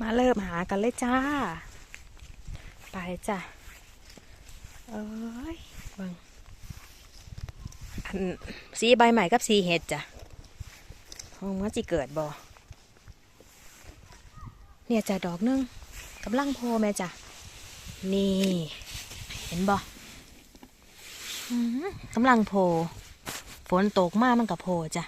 มาเริ่มหากันเลยจ้า ไปจ้ะ เอ้ยบังอันสีใบใหม่กับสีเห็ดจ้ะห้องมันจิเกิดบ่เนี่ยจ้ะดอกนึงกำลังโพแม่จ้ะ นี่ เห็นบ่อื้อหือกำลังโพฝนตกมากมันกับโพจ้ะ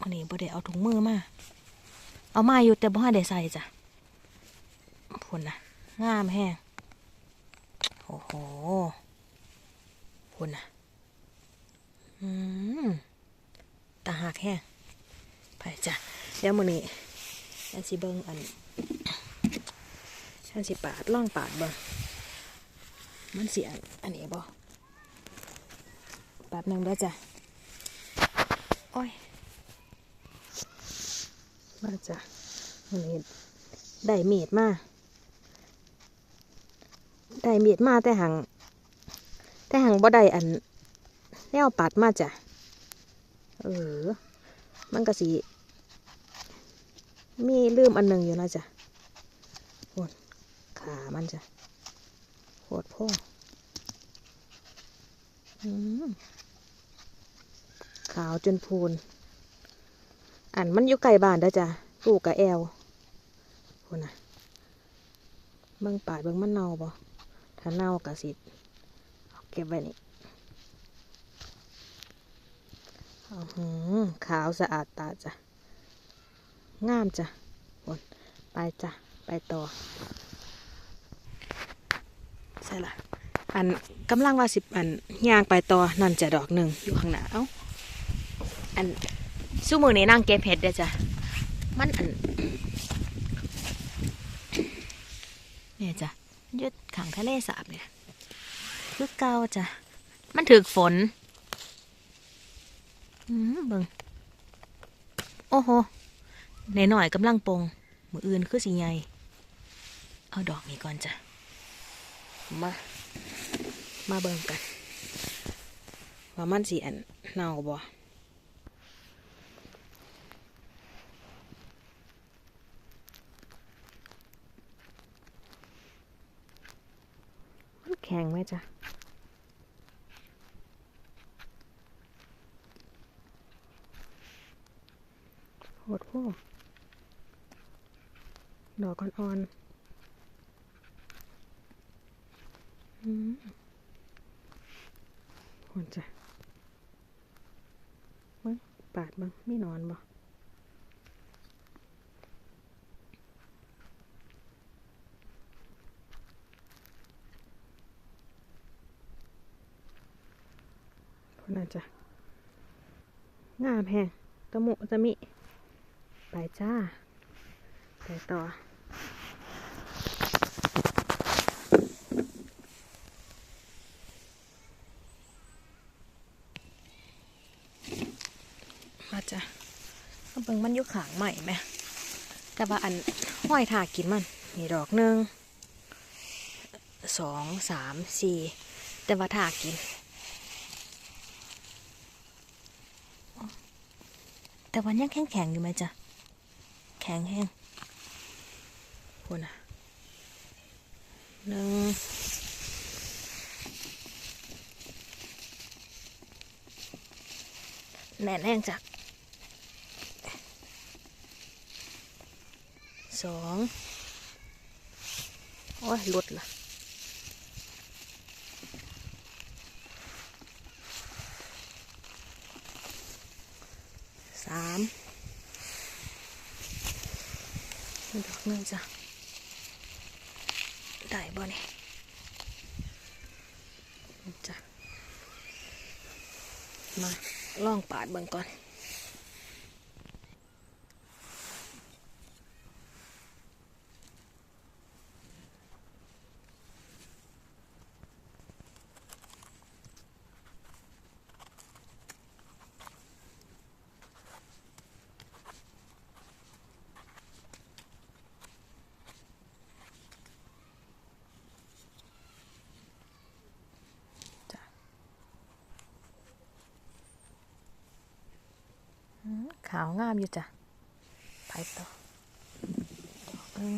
วันนี้บ่ได้เอาถุงมือมา เอามาอยู่แต่บ่ได้ใส่จ้ะพุ่นนะงามแห้งโอ้โหพุ่นนะอืมตาหักแห้งไปจ้ะเดี๋ยวมื้อนี้ฉันสิเบิ่งอันฉันสิปาดล่องปาดเบิ่งมันเสียงอันนี้บ่แป๊บนึงเด้อจ้ะโอ้ย มาจ้ะวันนี้ได้มีดมาได้มีดมาแต่หังแต่หังบ่ได้อันแนวปัดมาจ้ะเออ มันก็สีมีลืมอันหนึ่งอยู่นะจ้ะโหดขามันจ้ะโหดพ่ออืมขาวจนพูน อันมันอยู่ไกลบ้านเด้อจ้ะลูกกับแอลคนน่ะเบิ่งป่าเบิ่งมันเน่าบ่ถ้าเน่ากะสิเอเก็บไว้นี่หือขาวสะอาดตาจ้ะ งามจ้ะคนไปจ้ะ ไปต่อใช่ละอันกำลังว่าสิบอันย่างไปต่อนั่นจะดอกหนึ่งอยู่ข้างหน้า เอ้า อัน สู้มือนี้นั่งเก็บเห็ดเด้อจ้ะ มันอันเนี่ยจ้ะยึดขังทะเลสาบเนี่ยคือเก่าจ้ะ มันถึกฝน อืมเบิ่งโอ้โหในหน่อยกำลังปง มืออื่นคือสีใหญ่เอาดอกนี้ก่อนจ้ะ มา มาเบิ่งกัน ว่ามันสีอันเน่าบ่ แข็งไหมจ๊ะโหดพวกดอกอ่อนๆอืมโหดจ้ะมึงปาดมึงไม่นอนบ่ น่าจะงามแฮงตะมุตะมิ ไปจ้า ไปต่อมาจ้ะเอาเบิ่งมันยู่ขางใหม่ไหม แต่ว่าอันห้อยถากินมันมีดอกหนึ่งสองสามสี่แต่ว่าถากิน แต่วันยังแข็งแข็งอยู่ไหมจ๊ะ แข็งแห้งคุณอะหนึ่งแน่นแห้งจ้ะสองโอ้ยหลุดละามดอกนึงจ้ะ ได้บ่เนี่ยจ้ะ มา ลองปาดเบิ่งก่อน ขาวงามอยู่จ้ะไปต่อหนึ่ง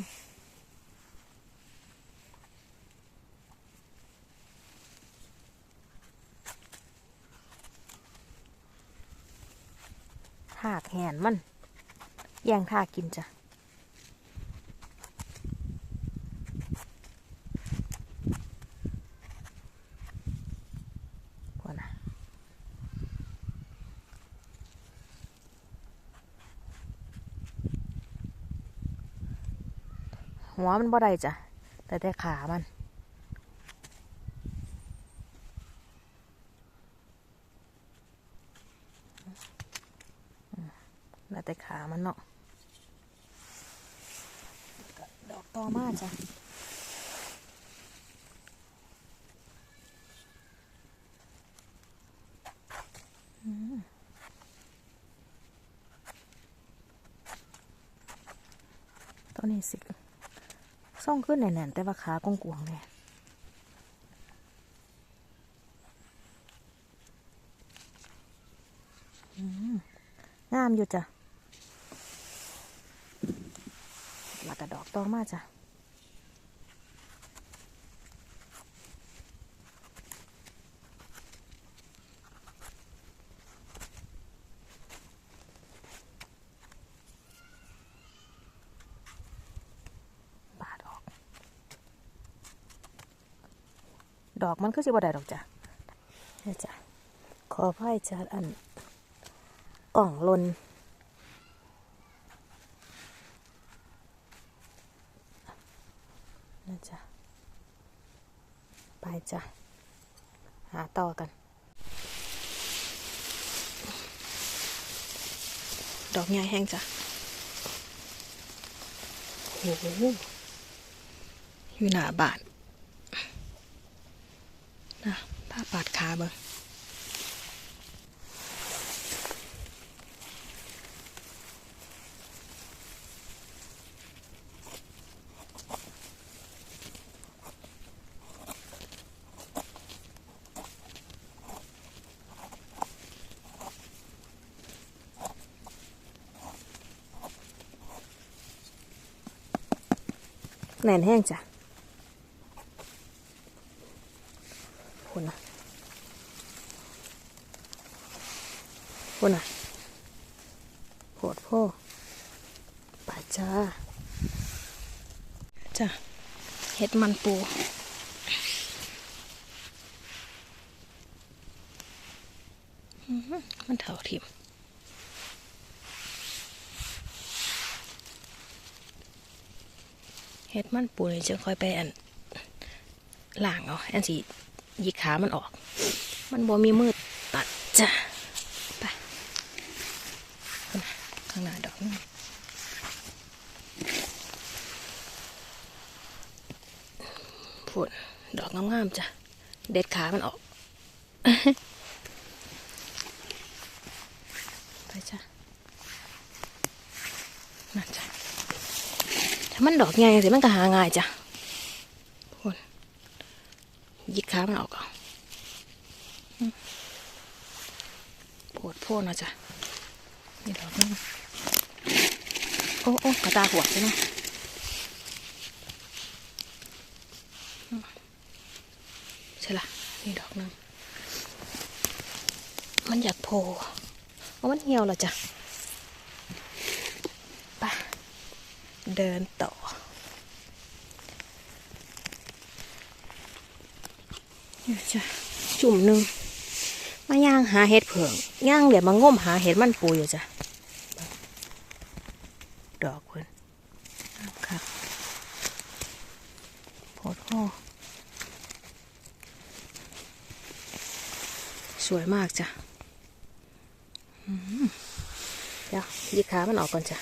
ถากแหนมัน แย่งถากกินจ้ะ หัวมันบ่ได้จ้ะ แต่แต่ขามัน แต่แต่ขามันเนาะ ดอกต่อมาจ้ะ ตอนนี้สิ ส่องขึ้นแน่นๆแต่ว่าขากงกวงเนี่ยงามอยู่จ้ะหลักก็ดอกตองมาจ้ะบาดออก ดอก มันก็สิบ่ได้ดอกจ้ะนี่จ้ะขอพ่ายจ้ะอันกล่องลนนะจ๊ะไปจ้ะ หาต่อกัน ดอกใหญ่แห้งจ้ะโอ้โหอยู่หน้าบ้าน นะผ้าปาดขาเบิ่งแน่นแห้งจ้ะคุณนะ คุณนะโผดพ่อป่าจ้าจ้ะเห็ดมันปูมันเถาทิมเฮ็ดมันปูนี่จะค่อยไปอันล่างเอาอันสิหยิกขามันออก มันบ่มีมืดตัดจ้ะไปพุ่นน่ะข้างหน้าดอกนึงพูดดอก งามจ้ะ เด็ดขามันออก ไปจ้ะนั่นจ้ะ ถ้ามันดอกใหญ่สิมันก็หาง่ายจ้ะคนยิกขามันออกก่อนปวดโพ่นนะจ้ะนี่ดอกนึงโอ้โอ้กระตาหัวใช่ไหม ใช่ละนี่ดอกนึงมันอยากโผล่เอามันเหี่ยวแล้วจ้ะไปเดินต่อนี่จ้ะจุ่มหนึ่งมาย่างหาเห็ดเผิงย่างเดี๋ยวมางมหาเห็ดมันปูอยู่จ้ะดอกเพิ่นค่ะโพดโอ สวยมากจ้ะเดี๋ยวยิกขามันออกก่อนจ้ะ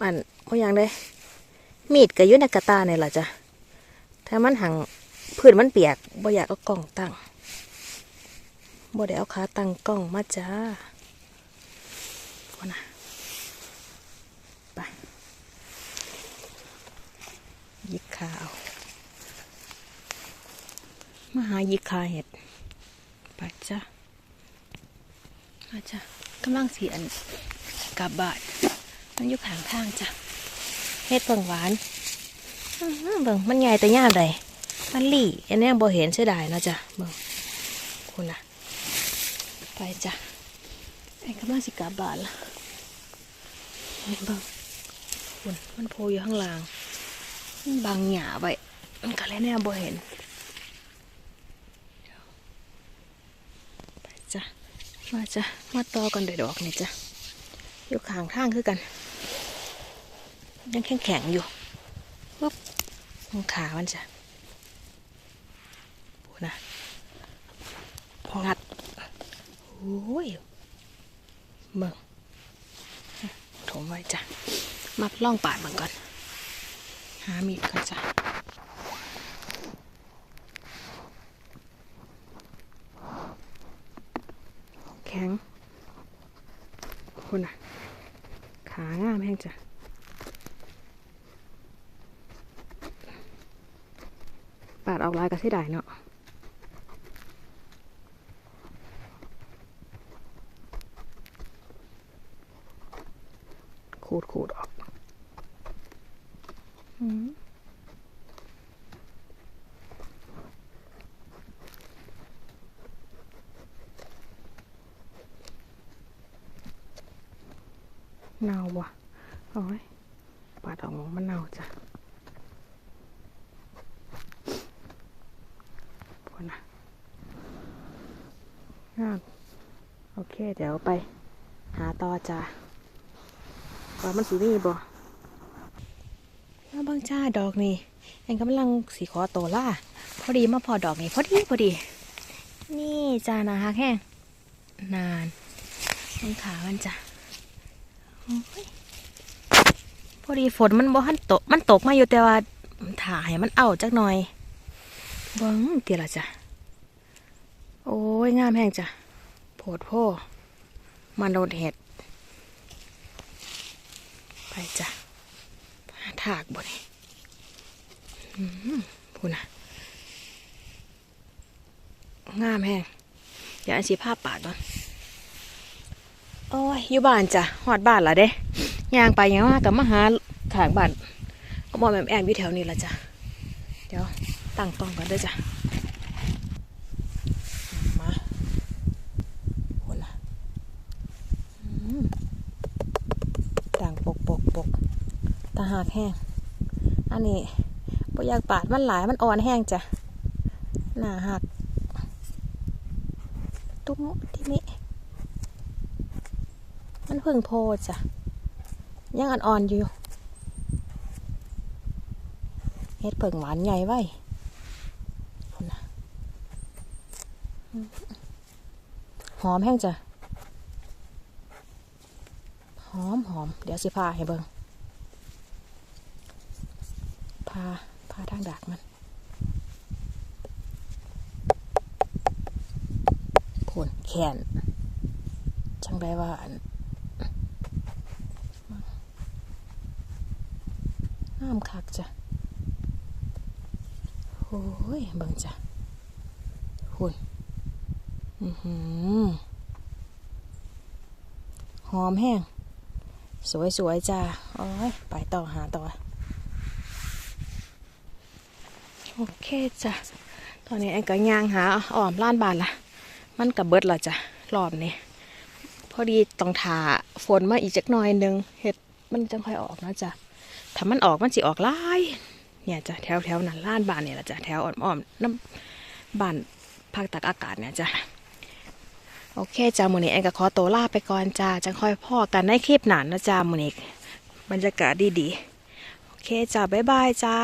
มันโอ้ยังได้ มีดก็อยู่นกระตาเนี่ยล่ะจ้ะ ถ้ามันหังพื้นมันเปียกบ่อยากเอากล้องตั้งบ่ได้เอาขาตั้งกล้องมาจ้าพอนะไปยิกขาเอา มาหายิกขาเห็ดไปจ้ามาจ้ากำลังเสียนกลับบานมันอยู่ข้างทางจ้ะเฮ็ดเบิ่งหวานเบิ่งมันใหญ่แต่ย่ามใดมันหลี่อันนี้บ่เห็นเสียดายนะจ้ะเบิ่งคุณนะไปจ้ะไอ้กำลังสิกลับบานละเบิ่งคุณมันโผล่อยู่ข้างล่างบังหญ้าไว้มันก็เลยแน่บ่เห็น ไป จ้ะมาจ้ะมาต่อกันเดวยดอกนี่จ้ะอยู่ข้างทางคือกัน ยังแข็งแข็งอยู่ปุ๊บตรงขามันจ้ะปูนะพองัดโอ้ยเบิ่งถมไว้จ้ะมาล่องปาดมันก่อน หามีดก่อนจ้ะ แข็ง คุณอะ ขางามแห้งจ้ะปาดออกลายก็เสียดายเนาะขูดขูดออก อืม เน่าว่ะโอ้ยปาดออกมันเน่าจ้ะพอนะงามโอเค เดี๋ยวไป หาต่อจ้ะว่ามันสีนี่บ่แล้วบางจ้าดอกนี่เองกำลังสีขอโตล่าพอดีมาพอดอกนี่พอดีพอดี นี่จ้านะฮักแห้งนานต้นขามันจ้ะ พอดีฝนมันบ่ทันตก มันตกมาอยู่แต่ว่าถ่าให้มันเอาจักหน่อยเบิ้งเตียละจ้ะ โอ้ย งามแห้งจ้ะโผดโพมันโดนเห็ด ไปจ้ะถากบ่นี่อืมพูนะงามแฮงเดี๋ยวอันสีผ้าป่าดก่อน โอ้ยอยู่บ้านจ้ะหอดบ้านละเด้ย่างไปย่างมากับมาหาขางบ้านก็บอกแม่แอมอยู่แถวนี้ละจ้ะเดี๋ยวตั้งกล้องก่อนด้อจ้ะมาพูนะอืมด่างปกปกปกตาหากแห้งอันนี้บ่อยากปาดมันหลายมันอ่อนแห้งจ้ะหนาหักตุ้มที่นี่ พิ่งโพดจ้ะยังอ่อนๆอยู่เฮ็ดเพิ่งหวานใหญ่ไว้หอมแห้งจ้ะหอมหอมเดี๋ยวสิพาให้เบิงพาพาทางดักมันผลแขนจังได้ว่า อันน้ำคักจ้ะโอ้ยเบิ่งจ้ะหุ่นอือหือหอมแห้ง สวยๆจ้าโอ้ย ไปต่อหาต่อ โอเคจ้ะ ตอนนี้ไอ้ก็ย่างหาอ้อมล้านบานละมันกับเบิดละจ้ะ รอบนี้ พอดีต้องทาฝนมาอีกจักหน่อยนึงเห็ดมันจังค่อยออกนะจ้ะ ถ้ามันออกมันสิออกลายเนี่ยจ้ะแถวแถวนั้นล้านบานเนี่ยละจ้ะแถวอ่อนๆน้ำบานภาคตักอากาศเนี่ยจ้ะโอเคจ้ามูนิแอนก็ขอตัวลาไปก่อนจ้าจังค่อยพ่อกันในคลิปหนานนะจ้ามูนิบรรยากาศดีๆ โอเคจ้าบ๊ายบายจ้า